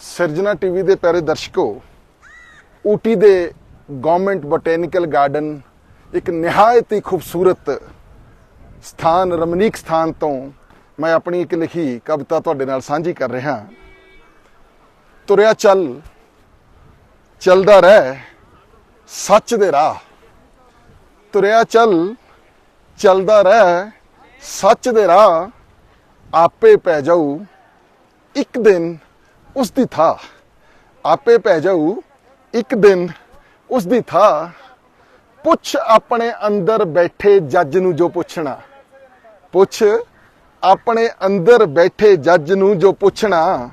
ਸਿਰਜਣਾ ਟੀਵੀ ਦੇ ਪਿਆਰੇ ਦਰਸ਼ਕੋ, ਊਟੀ ਦੇ ਗਵਰਨਮੈਂਟ ਬੋਟੈਨੀਕਲ ਗਾਰਡਨ ਇੱਕ ਨਿਹਾਇਤ ਹੀ ਖੂਬਸੂਰਤ ਸਥਾਨ ਰਮਣੀਕ ਸਥਾਨ ਤੋਂ ਮੈਂ ਆਪਣੀ ਇੱਕ ਲਿਖੀ ਕਵਿਤਾ ਤੁਹਾਡੇ ਨਾਲ ਸਾਂਝੀ ਕਰ ਰਿਹਾ ਤੁਰਿਆ ਚੱਲ, ਚੱਲਦਾ ਰਹਿ, ਸੱਚ ਦੇ ਰਾਹ। ਤੁਰਿਆ ਚੱਲ, ਚੱਲਦਾ ਰਹਿ, ਸੱਚ ਦੇ ਰਾਹ, ਆਪੇ ਪੈ ਜਾਊ। ਇੱਕ ਦਿਨ ਉਸ ਦੀ ਥਾਂ। ਆਪੇ ਪੈ ਜਾਊ ਇੱਕ ਦਿਨ ਉਸ ਦੀ ਥਾਂ। ਪੁੱਛ ਆਪਣੇ ਅੰਦਰ ਬੈਠੇ ਜੱਜ ਨੂੰ ਜੋ ਪੁੱਛਣਾ। ਪੁੱਛ ਆਪਣੇ ਅੰਦਰ ਬੈਠੇ ਜੱਜ ਨੂੰ ਜੋ ਪੁੱਛਣਾ।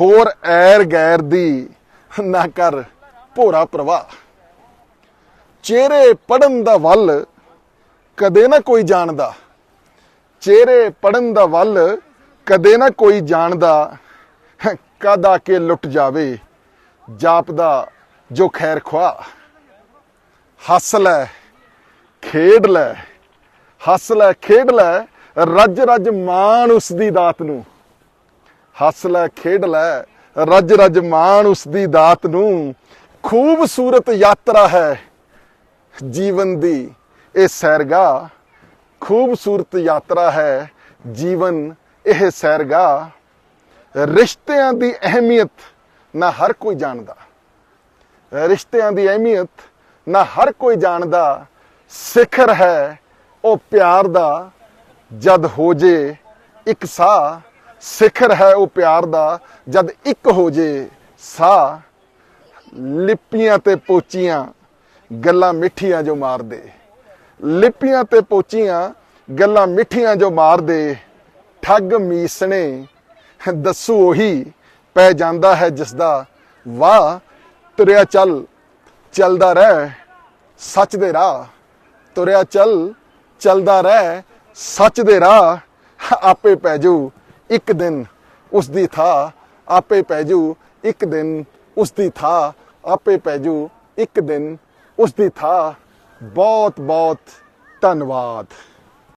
ਹੋਰ ਐਰ ਗੈਰ ਦੀ ਨਾ ਕਰ ਭੋਰਾ ਪ੍ਰਵਾਹ। ਚਿਹਰੇ ਪੜਨ ਦਾ ਵੱਲ ਕਦੇ ਨਾ ਕੋਈ ਜਾਣਦਾ। ਚਿਹਰੇ ਪੜਨ ਦਾ ਵੱਲ ਕਦੇ ਨਾ ਕੋਈ ਜਾਣਦਾ। ਕਦ ਆ ਕੇ ਲੁੱਟ ਜਾਵੇ ਜਾਪਦਾ ਜੋ ਖੈਰ ਖਵਾ ਹੱਸ ਲੈ, ਖੇਡ ਲੈ, ਹੱਸ ਲੈ, ਖੇਡ ਲੈ, ਰੱਜ ਰੱਜ ਮਾਣ ਉਸ ਦੀ ਦਾਤ ਨੂੰ। ਹੱਸ ਲੈ, ਖੇਡ ਲੈ, ਰੱਜ ਰੱਜ ਮਾਣ ਉਸ ਦੀ ਦਾਤ ਨੂੰ। ਖੂਬਸੂਰਤ ਯਾਤਰਾ ਹੈ ਜੀਵਨ ਦੀ, ਇਹ ਸੈਰਗਾ। ਖੂਬਸੂਰਤ ਯਾਤਰਾ ਹੈ ਜੀਵਨ, ਇਹ ਸੈਰਗਾ। ਰਿਸ਼ਤਿਆਂ ਦੀ ਅਹਿਮੀਅਤ ਨਾ ਹਰ ਕੋਈ ਜਾਣਦਾ। ਰਿਸ਼ਤਿਆਂ ਦੀ ਅਹਿਮੀਅਤ ਨਾ ਹਰ ਕੋਈ ਜਾਣਦਾ। ਸਿਖਰ ਹੈ ਉਹ ਪਿਆਰ ਦਾ, ਜਦ ਹੋ ਜੇ ਇੱਕ ਸਾਹ। ਸਿਖਰ ਹੈ ਉਹ ਪਿਆਰ ਦਾ, ਜਦ ਇੱਕ ਹੋ ਜੇ ਸਾਹ। ਲਿਪੀਆਂ ਤੇ ਪੋਚੀਆਂ ਗੱਲਾਂ ਮਿੱਠੀਆਂ ਜੋ ਮਾਰਦੇ। ਲਿਪੀਆਂ ਤੇ ਪੋਚੀਆਂ ਗੱਲਾਂ ਮਿੱਠੀਆਂ ਜੋ ਮਾਰਦੇ। ਠੱਗ ਮੀਸਣੇ ਦੱਸੂ ਉਹੀ, ਪੈ ਜਾਂਦਾ ਹੈ ਜਿਸ ਦਾ ਵਾਹ, ਤੁਰਿਆ ਚੱਲ, ਚੱਲਦਾ ਰਹਿ, ਸੱਚ ਦੇ ਰਾਹ, ਤੁਰਿਆ ਚੱਲ, ਚੱਲਦਾ ਰਹਿ, ਸੱਚ ਦੇ ਰਾਹ, ਆਪੇ ਪੈ ਜਾਊ ਇੱਕ ਦਿਨ ਉਸ ਦੀ ਥਾਂ, ਆਪੇ ਪੈ ਜਾਊ ਇੱਕ ਦਿਨ ਉਸ ਦੀ ਥਾਂ, ਆਪੇ ਪੈ ਜਾਊ ਇੱਕ ਦਿਨ ਉਸ ਦੀ ਥਾਂ। ਬਹੁਤ ਬਹੁਤ ਧੰਨਵਾਦ।